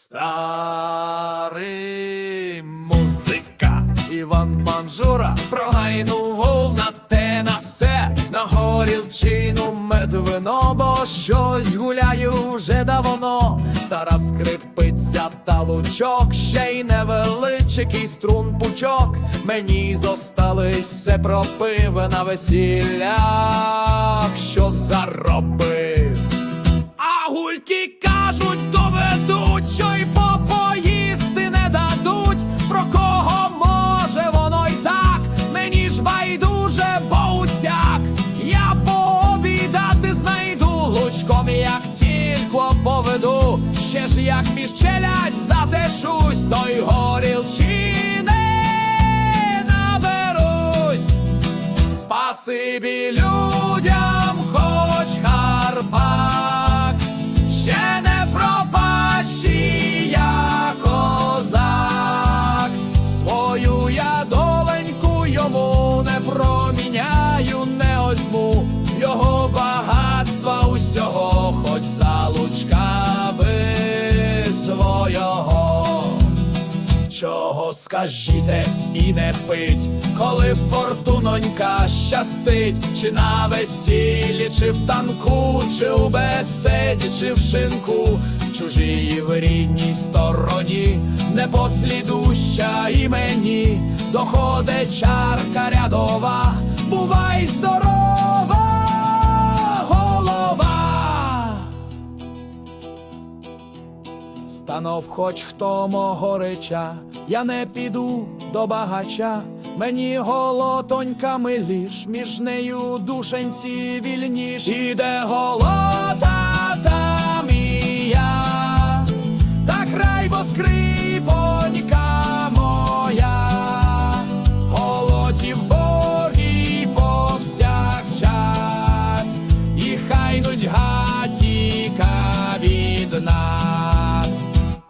Старий музика Іван Манжура прогайнув на те на се на горілчину медвино, бо щось гуляю вже давно. Стара скрипиця та лучок, ще й невеличкий струн пучок. Мені зостались все на весіллях, що заробив. Поведу. Ще ж як міщелять затешусь, то й горілчини наберусь. Спасибі людям, Чого скажіте і не пить, коли фортунонька щастить, чи на весіллі, чи в танку, чи у беседі, чи в шинку, в чужій в рідній стороні, непослідуща і мені, доходить чарка рядова, Станов хоч хто мого реча, я не піду до багача, мені голотонька миліш, між нею душенці вільніш. Іде голота там і я, та край бо скрипонька моя, голотів боги повсякчас, і хай нудьга тіка від нас.